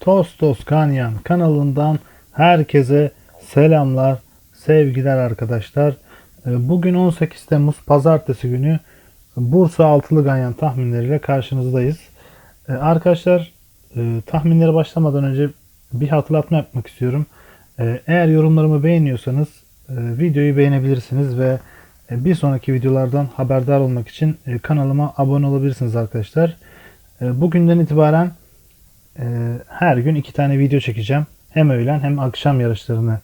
Tostos Kanyan kanalından herkese selamlar, sevgiler arkadaşlar. Ee, Bugün 18 Temmuz Pazartesi günü Bursa Altılı Ganyan tahminleriyle karşınızdayız. Ee, Arkadaşlar e, tahminlere başlamadan önce bir hatırlatma yapmak istiyorum. Ee, Eğer yorumlarımı beğeniyorsanız e, videoyu beğenebilirsiniz ve e, bir sonraki videolardan haberdar olmak için kanalıma abone olabilirsiniz arkadaşlar. Bugünden itibaren e, her gün iki tane video çekeceğim. Hem öğlen hem akşam yarışlarını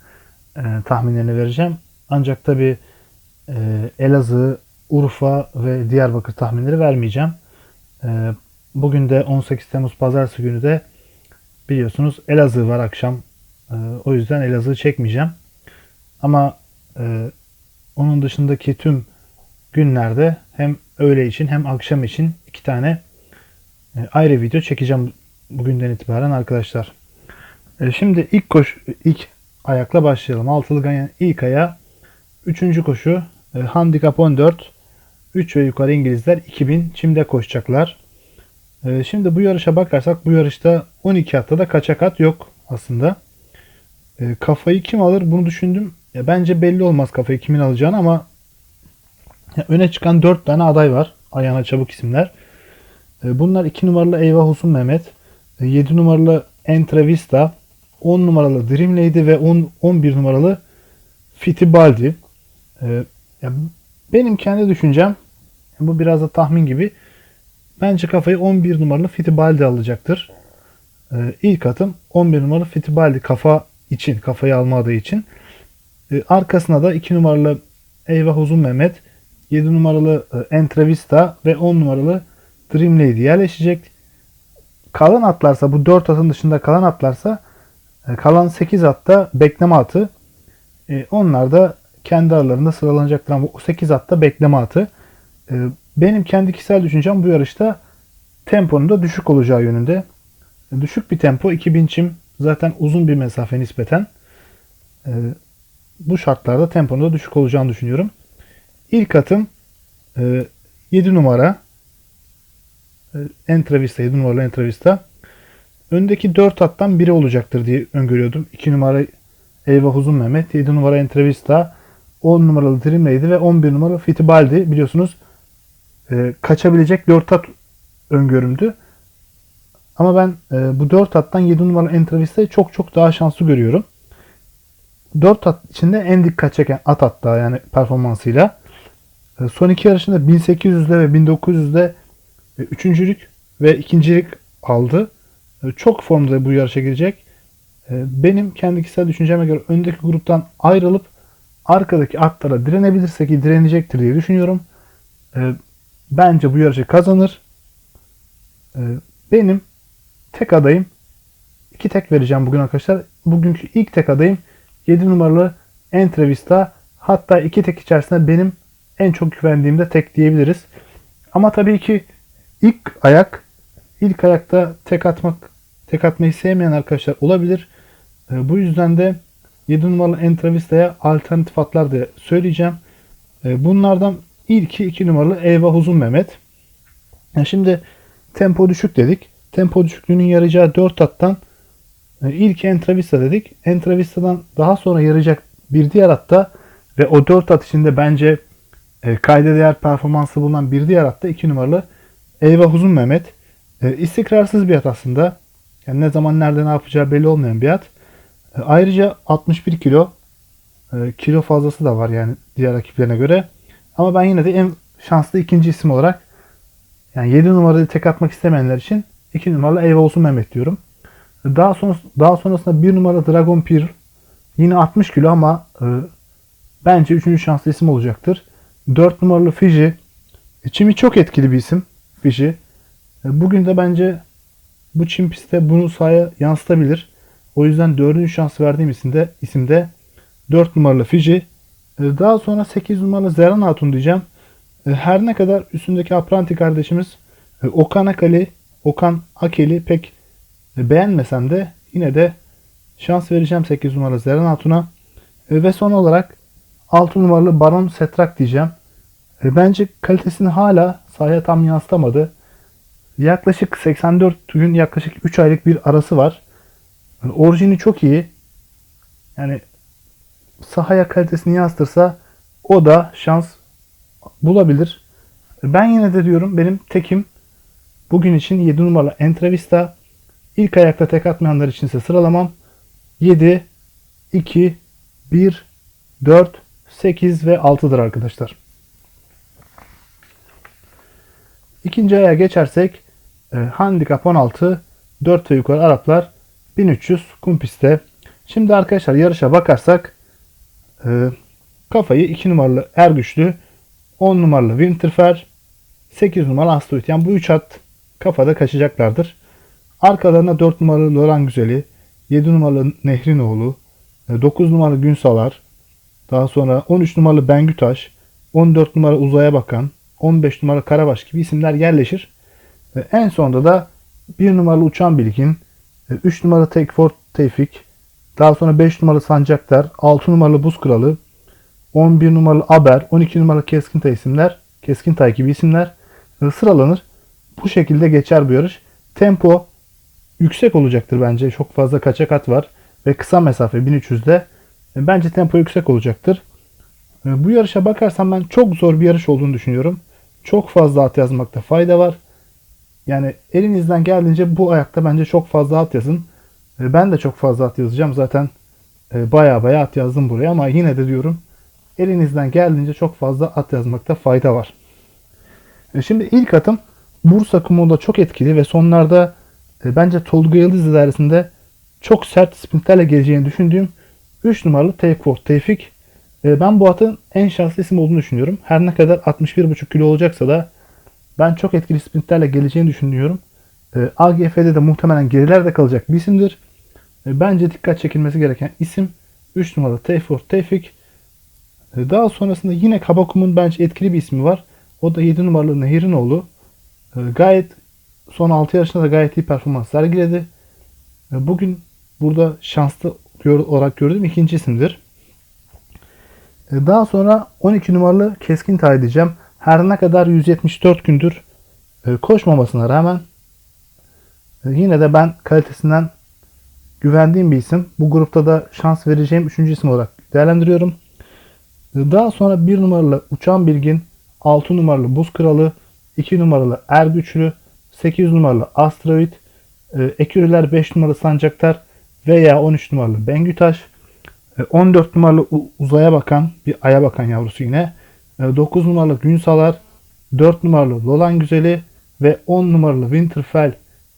e, tahminlerini vereceğim. Ancak tabi Elazığ, Urfa ve Diyarbakır tahminleri vermeyeceğim. E, bugün de 18 Temmuz Pazartesi günü de biliyorsunuz Elazığ var akşam. E, o yüzden Elazığ çekmeyeceğim. Ama e, onun dışındaki tüm günlerde hem öğle için hem akşam için iki tane e, ayrı video çekeceğim bugünden itibaren arkadaşlar. E, Şimdi ilk koş ilk ayakla başlayalım. Altılı ganyan ilk aya. Üçüncü koşu e, handikap 14. 3 ve yukarı İngilizler 2000 çimde koşacaklar. E, Şimdi bu yarışa bakarsak bu yarışta 12 atta da kaçak at yok aslında. E, Kafayı kim alır bunu düşündüm. Ya bence belli olmaz kafayı kimin alacağını ama ya öne çıkan 4 tane aday var. Ayağına çabuk isimler. E, Bunlar 2 numaralı Eyvah Olsun Mehmet, 7 numaralı Entrevista, 10 numaralı Dream Lady ve 10, 11 numaralı Fitibaldi. E, ya benim kendi düşüncem, bu biraz da tahmin gibi, bence kafayı 11 numaralı Fitibaldi alacaktır. E, İlk atım 11 numaralı Fitibaldi kafa için, kafayı alma adayı için. E, Arkasına da 2 numaralı Eyvah Uzun Mehmet, 7 numaralı e, Entrevista ve 10 numaralı Dream Lady yerleşecek. Kalan atlarsa bu 4 atın dışında kalan atlarsa e, kalan 8 atta bekleme atı. E, Onlar da kendi aralarında sıralanacaklar ama o 8 atta bekleme atı. E, Benim kendi kişisel düşüncem bu yarışta temponun da düşük olacağı yönünde. E, Düşük bir tempo 2000 çim zaten uzun bir mesafe nispeten. E, Bu şartlarda temponun da düşük olacağını düşünüyorum. İlk atım e, 7 numara Entrevista, 7 numaralı Entrevista. Öndeki 4 attan biri olacaktır diye öngörüyordum. 2 numara Eyvah Uzun Mehmet, 7 numara Entrevista, 10 numaralı Dream Lady ve 11 numaralı Fitibaldi. Biliyorsunuz e, kaçabilecek 4 at öngörümdü. Ama ben e, bu 4 attan 7 numaralı Entrevista'yı çok çok daha şanslı görüyorum. 4 at içinde en dikkat çeken at hatta yani performansıyla. E, son iki yarışında 1800'de ve 1900'de e, üçüncülük ve ikincilik aldı. E, Çok formda bu yarışa girecek. E, Benim kendi kişisel düşünceme göre öndeki gruptan ayrılıp arkadaki atlara direnebilirse ki direnecektir diye düşünüyorum. E, Bence bu yarışı kazanır. E, Benim tek adayım iki tek vereceğim bugün arkadaşlar. Bugünkü ilk tek adayım 7 numaralı Entrevista. Hatta iki tek içerisinde benim en çok güvendiğim de tek diyebiliriz. Ama tabii ki ilk ayak ilk ayakta tek atmak tek atmayı sevmeyen arkadaşlar olabilir. E, bu yüzden de 7 numaralı Entrevista'ya alternatif atlar da söyleyeceğim. E, bunlardan ilki 2 numaralı Eyvah Uzun Mehmet. E, şimdi tempo düşük dedik. Tempo düşüklüğünün yarayacağı 4 attan e, ilk Entrevista dedik. Entrevista'dan daha sonra yarayacak bir diğer atta ve o 4 at içinde bence e, kayda değer performansı bulunan bir diğer atta 2 numaralı Eyvah Uzun Mehmet. E, istikrarsız bir at aslında. Yani ne zaman nerede ne yapacağı belli olmayan bir at. E, ayrıca 61 kilo. E, kilo fazlası da var yani diğer rakiplerine göre. Ama ben yine de en şanslı ikinci isim olarak yani 7 numarayı tek atmak istemeyenler için 2 numaralı Eyvah Olsun Mehmet diyorum. Daha sonra daha sonrasında 1 numaralı Dragon Pearl yine 60 kilo ama e, bence 3. şanslı isim olacaktır. 4 numaralı Fiji e, Çimi çok etkili bir isim Fiji. E, Bugün de bence bu çim pistte bunu sahaya yansıtabilir. O yüzden 4. şans verdiğim isimde isimde 4 numaralı Fiji. E, Daha sonra 8 numaralı Zeran Hatun diyeceğim. E, Her ne kadar üstündeki Apranti kardeşimiz Okan Akali, Okan Akeli pek beğenmesem de yine de şans vereceğim 8 numaralı Zeren Hatun'a. Ve son olarak 6 numaralı Baron Setrak diyeceğim. Bence kalitesini hala sahaya tam yansıtamadı. Yaklaşık 84 gün yaklaşık 3 aylık bir arası var. Yani orijini çok iyi. Yani sahaya kalitesini yansıtırsa o da şans bulabilir. Ben yine de diyorum benim tekim bugün için 7 numaralı Entrevista. İlk ayakta tek atmayanlar için ise sıralamam 7, 2, 1, 4, 8 ve 6'dır arkadaşlar. İkinci aya geçersek e, handikap 16 4 ve yukarı Araplar 1300 kum pistte. Şimdi arkadaşlar yarışa bakarsak e, kafayı 2 numaralı Ergüçlü 10 numaralı Winterfer 8 numaralı Asteroid. Yani bu 3 at kafada kaçacaklardır. Arkalarına 4 numaralı Loran Güzeli, 7 numaralı Nehrinoğlu, 9 numaralı Günsalar, daha sonra 13 numaralı Bengütaş, 14 numara Uzaya Bakan, 15 numara Karabaş gibi isimler yerleşir. En sonunda da 1 numaralı Uçan Bilgin, 3 numaralı Tekford Tevfik, daha sonra 5 numaralı Sancaktar, 6 numaralı Buz Kralı, 11 numaralı Aber, 12 numaralı Keskintay isimler, Keskintay gibi isimler sıralanır. Bu şekilde geçer bu yarış. Tempo yüksek olacaktır bence. Çok fazla kaçak at var ve kısa mesafe 1300'de bence tempo yüksek olacaktır. Bu yarışa bakarsam ben çok zor bir yarış olduğunu düşünüyorum. Çok fazla at yazmakta fayda var. Yani elinizden geldiğince bu ayakta bence çok fazla at yazın. Ben de çok fazla at yazacağım. Zaten baya baya at yazdım buraya ama yine de diyorum elinizden geldiğince çok fazla at yazmakta fayda var. Şimdi ilk atım Bursa Kumo'da çok etkili ve sonlarda e, bence Tolga Yıldız idaresinde çok sert sprintlerle geleceğini düşündüğüm 3 numaralı Take Tevfik. E, ben bu atın en şanslı isim olduğunu düşünüyorum. Her ne kadar 61,5 kilo olacaksa da ben çok etkili sprintlerle geleceğini düşünüyorum. E, AGF'de de muhtemelen gerilerde kalacak bir isimdir. E, bence dikkat çekilmesi gereken isim 3 numaralı Tayfur Tevfik. Daha sonrasında yine Kabakum'un bence etkili bir ismi var. O da 7 numaralı Nehirinoğlu. E, gayet son 6 yarışında da gayet iyi performans sergiledi. Bugün burada şanslı olarak gördüğüm ikinci isimdir. E, daha sonra 12 numaralı Keskin Tay diyeceğim. Her ne kadar 174 gündür e, koşmamasına rağmen e, yine de ben kalitesinden güvendiğim bir isim. Bu grupta da şans vereceğim üçüncü isim olarak değerlendiriyorum. Daha sonra 1 numaralı Uçan Bilgin, 6 numaralı Buz Kralı, 2 numaralı Ergüçlü, 8 numaralı Asteroid, Ekürüler 5 numaralı Sancaktar veya 13 numaralı Bengütaş, 14 numaralı Uzaya Bakan, bir Aya Bakan yavrusu yine, 9 numaralı Günsalar, 4 numaralı Lolan Güzeli ve 10 numaralı Winterfell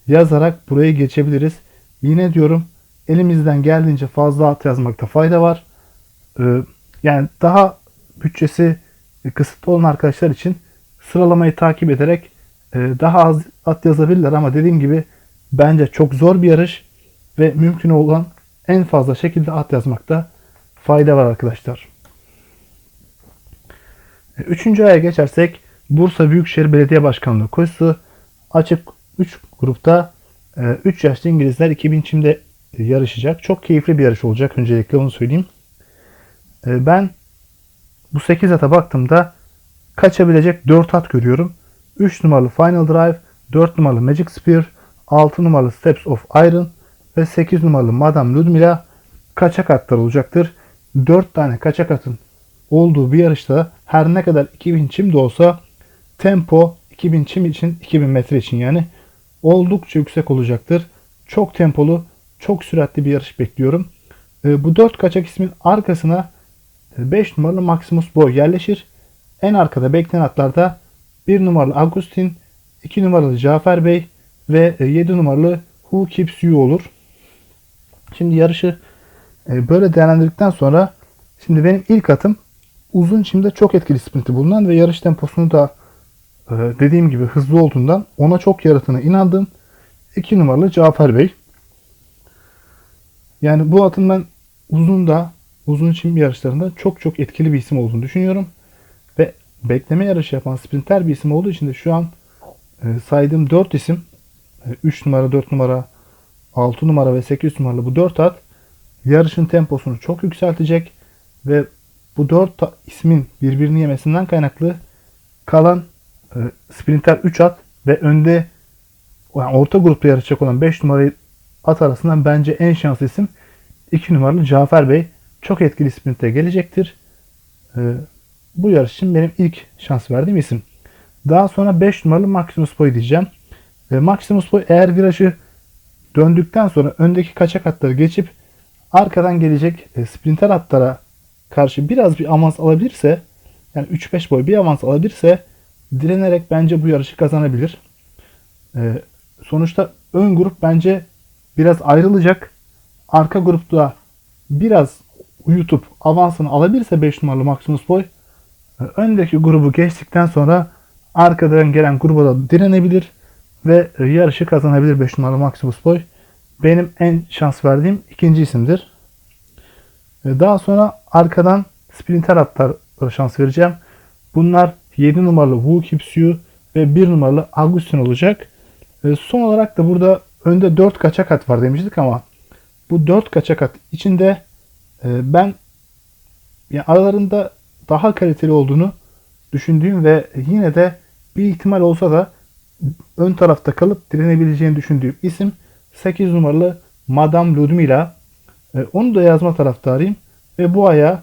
yazarak burayı geçebiliriz. Yine diyorum elimizden geldiğince fazla at yazmakta fayda var. Yani daha bütçesi kısıtlı olan arkadaşlar için sıralamayı takip ederek e, daha az at yazabilirler ama dediğim gibi bence çok zor bir yarış ve mümkün olan en fazla şekilde at yazmakta fayda var arkadaşlar. E, üçüncü aya geçersek Bursa Büyükşehir Belediye Başkanlığı koşusu açık 3 grupta 3 e, yaşlı İngilizler 2000 çimde yarışacak. Çok keyifli bir yarış olacak öncelikle onu söyleyeyim. Ben bu 8 ata baktığımda kaçabilecek 4 at görüyorum. 3 numaralı Final Drive, 4 numaralı Magic Spear, 6 numaralı Steps of Iron ve 8 numaralı Madame Ludmilla kaçak atlar olacaktır. 4 tane kaçak atın olduğu bir yarışta her ne kadar 2000 çim de olsa tempo 2000 çim için 2000 metre için yani oldukça yüksek olacaktır. Çok tempolu, çok süratli bir yarış bekliyorum. Ee, bu 4 kaçak ismin arkasına 5 numaralı Maximus Boy yerleşir. En arkada beklenen atlarda 1 numaralı Agustin, 2 numaralı Cafer Bey ve 7 numaralı Who Keeps You olur. Şimdi yarışı e, böyle değerlendirdikten sonra şimdi benim ilk atım uzun çimde çok etkili sprinti bulunan ve yarış temposunu da e, dediğim gibi hızlı olduğundan ona çok yaratığına inandım. 2 numaralı Cafer Bey. Yani bu atın ben uzun da uzun çim yarışlarında çok çok etkili bir isim olduğunu düşünüyorum. Ve bekleme yarışı yapan sprinter bir isim olduğu için de şu an e, saydığım 4 isim 3 e, numara, 4 numara, 6 numara ve 8 numaralı bu 4 at yarışın temposunu çok yükseltecek ve bu 4 ismin birbirini yemesinden kaynaklı kalan e, sprinter 3 at ve önde yani orta grupta yarışacak olan 5 numarayı at arasından bence en şanslı isim 2 numaralı Cafer Bey. Çok etkili sprintte gelecektir. Ee, bu yarış için benim ilk şans verdiğim isim. Daha sonra 5 numaralı Maximus Boy diyeceğim. Ee, Maximus Boy eğer virajı döndükten sonra öndeki kaçak atları geçip arkadan gelecek e, sprinter atlara karşı biraz bir avans alabilirse yani 3-5 boy bir avans alabilirse direnerek bence bu yarışı kazanabilir. Ee, sonuçta ön grup bence biraz ayrılacak. Arka grupta biraz uyutup avansını alabilirse 5 numaralı Maximus Boy e, öndeki grubu geçtikten sonra arkadan gelen gruba da direnebilir ve yarışı kazanabilir 5 numaralı Maximus Boy. Benim en şans verdiğim ikinci isimdir. Daha sonra arkadan sprinter atlar şans vereceğim. Bunlar 7 numaralı Wu Kipsyu ve 1 numaralı Agustin olacak. Son olarak da burada önde 4 kaçak at var demiştik ama bu 4 kaçak at içinde e, ben yani aralarında daha kaliteli olduğunu düşündüğüm ve yine de bir ihtimal olsa da ön tarafta kalıp direnebileceğini düşündüğüm isim 8 numaralı Madame Ludmila. E, Onu da yazma taraftarıyım. Ve bu aya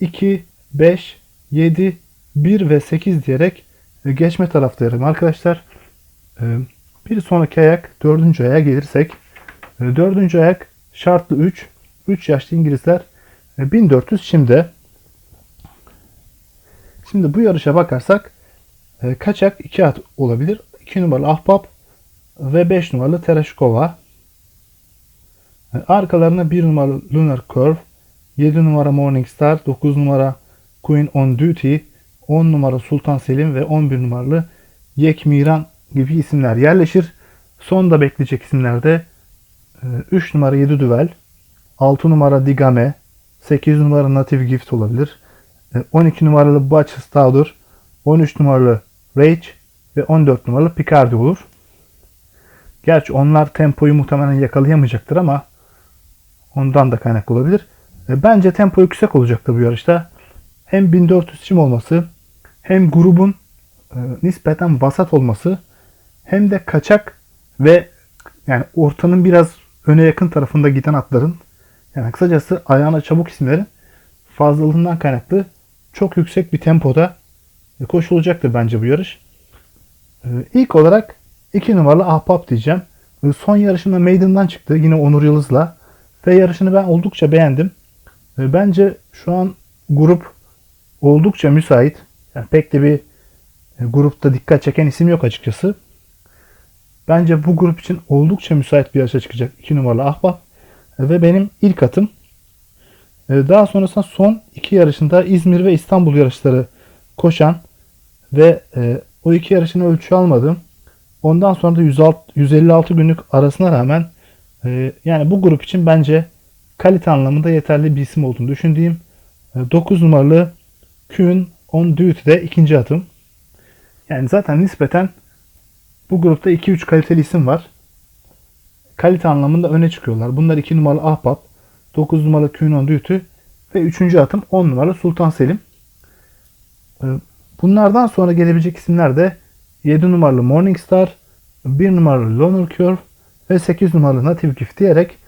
2, 5, 7, 1 ve 8 diyerek e, geçme taraftarıyım arkadaşlar. E, Bir sonraki ayak 4. aya gelirsek. 4. ayak şartlı 3. 3 yaşlı İngilizler e, 1400 şimdi. Şimdi bu yarışa bakarsak e, kaçak 2 at olabilir. 2 numaralı Ahbap ve 5 numaralı Tereshkova. E, Arkalarına 1 numaralı Lunar Curve, 7 numara Morning Star, 9 numara Queen on Duty, 10 numara Sultan Selim ve 11 numaralı Yek Miran gibi isimler yerleşir. Sonda bekleyecek isimlerde 3 numara 7 Düvel, 6 numara Digame, 8 numara Native Gift olabilir. E, 12 numaralı Batch Stauder, 13 numaralı Rage ve 14 numaralı Picardy olur. Gerçi onlar tempoyu muhtemelen yakalayamayacaktır ama ondan da kaynak olabilir. E, Bence tempo yüksek olacaktır bu yarışta. Hem 1400 çim olması hem grubun e, nispeten vasat olması hem de kaçak ve yani ortanın biraz öne yakın tarafında giden atların yani kısacası ayağına çabuk isimlerin fazlalığından kaynaklı çok yüksek bir tempoda e, koşulacaktır bence bu yarış. E, İlk olarak 2 numaralı Ahbap diyeceğim. E, Son yarışında Maiden'dan çıktı yine Onur Yıldız'la ve yarışını ben oldukça beğendim. E, Bence şu an grup oldukça müsait. Yani pek de bir e, grupta dikkat çeken isim yok açıkçası. Bence bu grup için oldukça müsait bir yarışa çıkacak 2 numaralı Ahbap. Ve benim ilk atım. E, Daha sonrasında son iki yarışında İzmir ve İstanbul yarışları koşan ve e, o iki yarışını ölçü almadım. Ondan sonra da 106, 156 günlük arasına rağmen e, yani bu grup için bence kalite anlamında yeterli bir isim olduğunu düşündüğüm 9 numaralı Kühn on Duty'de ikinci atım. Yani zaten nispeten bu grupta 2-3 kaliteli isim var. Kalite anlamında öne çıkıyorlar. Bunlar 2 numaralı Ahbap, 9 numaralı Kühn on Duty ve 3. atım 10 numaralı Sultan Selim. Ee, Bunlardan sonra gelebilecek isimler de 7 numaralı Morningstar, 1 numaralı Loner Curve ve 8 numaralı Native Gift diyerek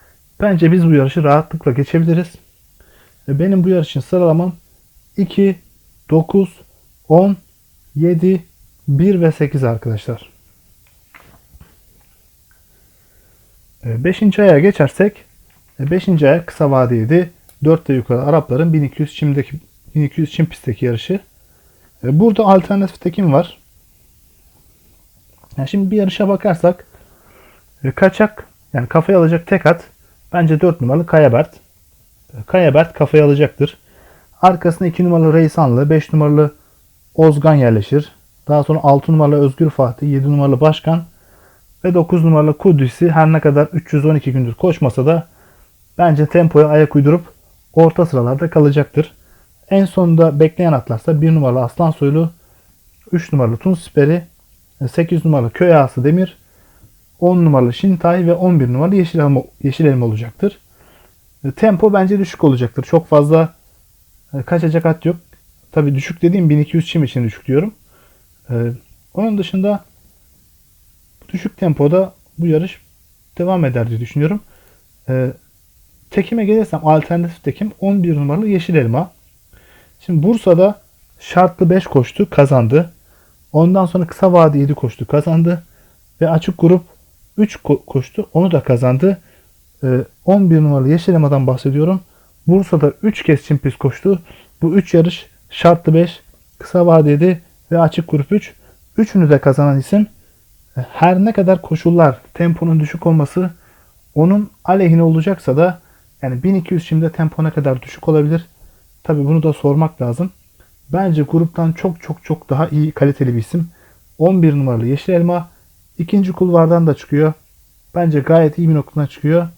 bence biz bu yarışı rahatlıkla geçebiliriz. Ve Benim bu yarışın sıralamam 2, 9, 10, 7, 1 ve 8 arkadaşlar. 5. aya geçersek 5. aya kısa vadeydi. 4 de yukarı Arapların 1200 çimdeki 1200 çim pistteki yarışı. E, Burada alternatif tekim var. Yani şimdi bir yarışa bakarsak e, kaçak yani kafaya alacak tek at bence 4 numaralı Kayabert. E, Kayabert kafaya alacaktır. Arkasına 2 numaralı Reysanlı, 5 numaralı Ozgan yerleşir. Daha sonra 6 numaralı Özgür Fatih, 7 numaralı Başkan ve 9 numaralı Kudüs'ü her ne kadar 312 gündür koşmasa da bence tempoya ayak uydurup orta sıralarda kalacaktır. En sonunda bekleyen atlarsa 1 numaralı Aslan Soylu, 3 numaralı Tunç Siperi, 8 numaralı Köy Ağası Demir, 10 numaralı Şintay ve 11 numaralı Yeşil Elma, Yeşil Elma olacaktır. E, Tempo bence düşük olacaktır. Çok fazla e, kaçacak at yok. Tabi düşük dediğim 1200 çim için düşük diyorum. E, Onun dışında düşük tempoda bu yarış devam eder diye düşünüyorum. Tekime gelirsem alternatif tekim 11 numaralı Yeşil Elma. Şimdi Bursa'da şartlı 5 koştu kazandı. Ondan sonra kısa vade 7 koştu kazandı. Ve açık grup 3 ko- koştu onu da kazandı. Ee, 11 numaralı Yeşil Elma'dan bahsediyorum. Bursa'da 3 kez çim koştu. Bu 3 yarış şartlı 5, kısa vade 7 ve açık grup 3. Üçünü de kazanan isim her ne kadar koşullar temponun düşük olması onun aleyhine olacaksa da yani 1200 şimdi tempo ne kadar düşük olabilir? Tabi bunu da sormak lazım. Bence gruptan çok çok çok daha iyi kaliteli bir isim. 11 numaralı Yeşil Elma ikinci kulvardan da çıkıyor. Bence gayet iyi bir noktadan çıkıyor.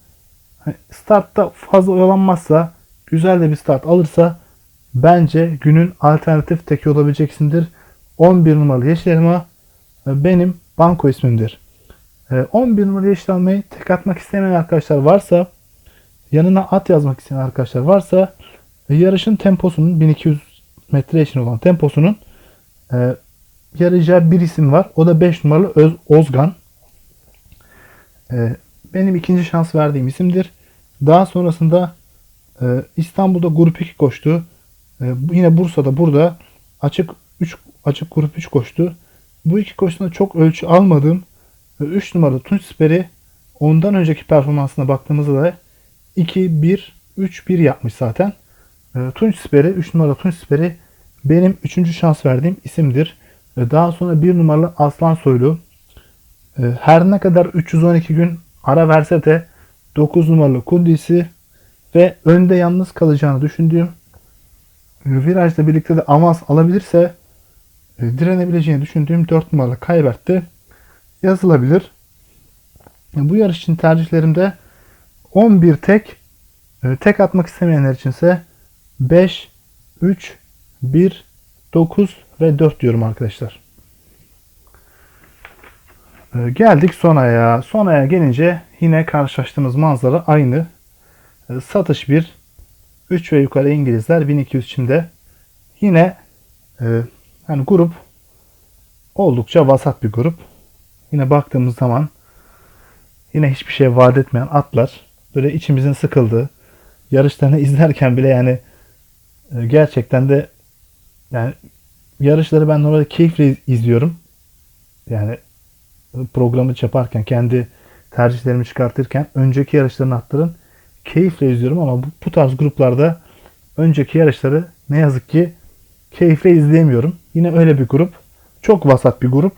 Hani Startta fazla oyalanmazsa, güzel de bir start alırsa bence günün alternatif teki olabilecek isimdir. 11 numaralı Yeşil Elma benim banko ismimdir. E, 11 numaralı Yeşil Elma'yı tek atmak istemeyen arkadaşlar varsa yanına at yazmak isteyen arkadaşlar varsa yarışın temposunun 1200 metre için olan temposunun e, yarayacağı bir isim var. O da 5 numaralı Öz, Ozgan. E, benim ikinci şans verdiğim isimdir. Daha sonrasında e, İstanbul'da grup 2 koştu. E, yine Bursa'da burada açık 3 açık grup 3 koştu. Bu iki koşusunda çok ölçü almadığım 3 numaralı Tunç Siperi ondan önceki performansına baktığımızda da 2 1 3 1 yapmış zaten. E, Tunç Siperi 3 numaralı Tunç Siperi benim 3. şans verdiğim isimdir. E, daha sonra 1 numaralı Aslan Soylu. E, her ne kadar 312 gün ara verse de 9 numaralı Kudüs'ü ve önde yalnız kalacağını düşündüğüm virajla birlikte de avans alabilirse e, direnebileceğini düşündüğüm 4 numaralı kaybetti. Yazılabilir. E, Bu yarış için tercihlerimde 11 tek e, tek atmak istemeyenler içinse 5, 3, 1, 9 ve 4 diyorum arkadaşlar. E, Geldik Sona'ya. Sona'ya gelince yine karşılaştığımız manzara aynı. E, Satış 1, 3 ve yukarı İngilizler 1200 içinde. Yine e, yani grup oldukça vasat bir grup. Yine baktığımız zaman yine hiçbir şey vaat etmeyen atlar. Böyle içimizin sıkıldığı yarışlarını izlerken bile yani e, gerçekten de yani yarışları ben normalde keyifle izliyorum. Yani programı yaparken kendi tercihlerimi çıkartırken önceki yarışların atların keyifle izliyorum ama bu, bu tarz gruplarda önceki yarışları ne yazık ki keyifle izleyemiyorum. Yine öyle bir grup. Çok vasat bir grup.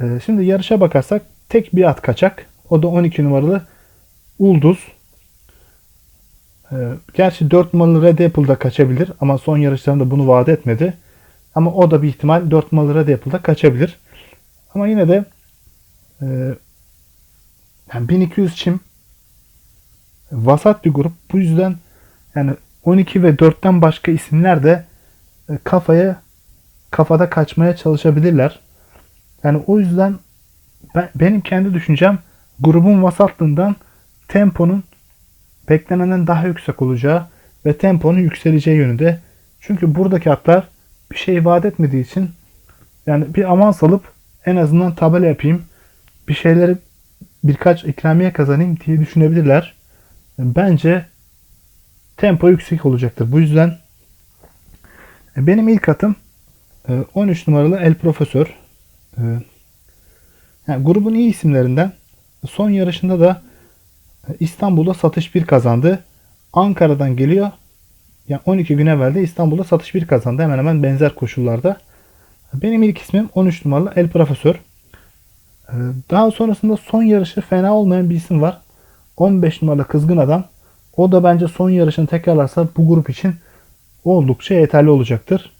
Ee, şimdi yarışa bakarsak tek bir at kaçak. O da 12 numaralı Ulduz. Ee, gerçi 4 numaralı Red Apple da kaçabilir ama son yarışlarında bunu vaat etmedi. Ama o da bir ihtimal 4 numaralı Red Apple da kaçabilir. Ama yine de e, yani 1200 çim vasat bir grup. Bu yüzden yani 12 ve 4'ten başka isimler de e, kafaya kafada kaçmaya çalışabilirler. Yani o yüzden ben, benim kendi düşüncem grubun vasatlığından temponun beklenenden daha yüksek olacağı ve temponun yükseleceği yönünde. Çünkü buradaki atlar bir şey vaat etmediği için yani bir avans alıp en azından tabela yapayım. Bir şeyleri birkaç ikramiye kazanayım diye düşünebilirler. Bence tempo yüksek olacaktır. Bu yüzden e, benim ilk atım 13 e, numaralı El Profesör. E, yani grubun iyi isimlerinden son yarışında da İstanbul'da satış 1 kazandı. Ankara'dan geliyor. Yani 12 gün evvel de İstanbul'da satış 1 kazandı. Hemen hemen benzer koşullarda. Benim ilk ismim 13 numaralı El Profesör. Daha sonrasında son yarışı fena olmayan bir isim var. 15 numaralı Kızgın Adam. O da bence son yarışını tekrarlarsa bu grup için oldukça yeterli olacaktır.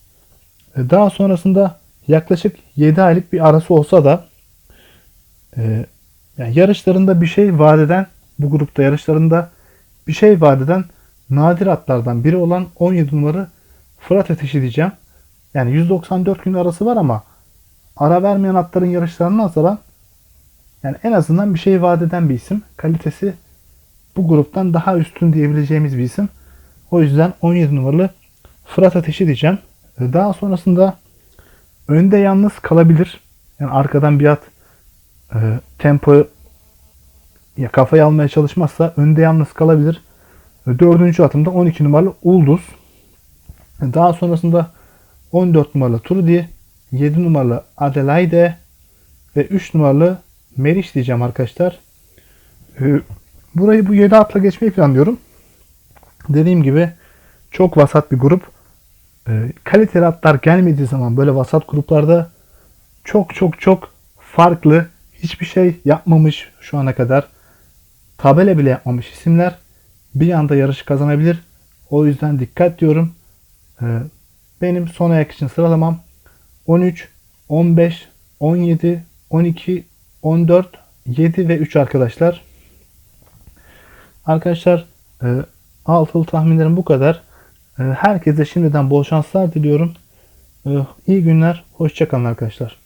E, daha sonrasında yaklaşık 7 aylık bir arası olsa da e, yani yarışlarında bir şey vaat eden bu grupta yarışlarında bir şey vaat eden nadir atlardan biri olan 17 numaralı Fırat Ateşi diyeceğim. Yani 194 gün arası var ama ara vermeyen atların yarışlarına nazaran yani en azından bir şey vaat eden bir isim. Kalitesi bu gruptan daha üstün diyebileceğimiz bir isim. O yüzden 17 numaralı Fırat Ateşi diyeceğim. Daha sonrasında önde yalnız kalabilir. Yani arkadan bir at e, tempo ya kafayı almaya çalışmazsa önde yalnız kalabilir. Dördüncü atımda 12 numaralı Ulduz. Daha sonrasında 14 numaralı Trudy, 7 numaralı Adelaide ve 3 numaralı Meriç diyeceğim arkadaşlar. E, Burayı bu 7 atla geçmeyi planlıyorum. Dediğim gibi çok vasat bir grup. E, Kaliteli atlar gelmediği zaman böyle vasat gruplarda çok çok çok farklı hiçbir şey yapmamış şu ana kadar tabela bile yapmamış isimler bir anda yarışı kazanabilir. O yüzden dikkat diyorum. Ee, benim son ayak için sıralamam 13, 15, 17, 12, 14, 7 ve 3 arkadaşlar. Arkadaşlar e, altılı tahminlerim bu kadar. E, herkese şimdiden bol şanslar diliyorum. E, iyi günler. Hoşçakalın arkadaşlar.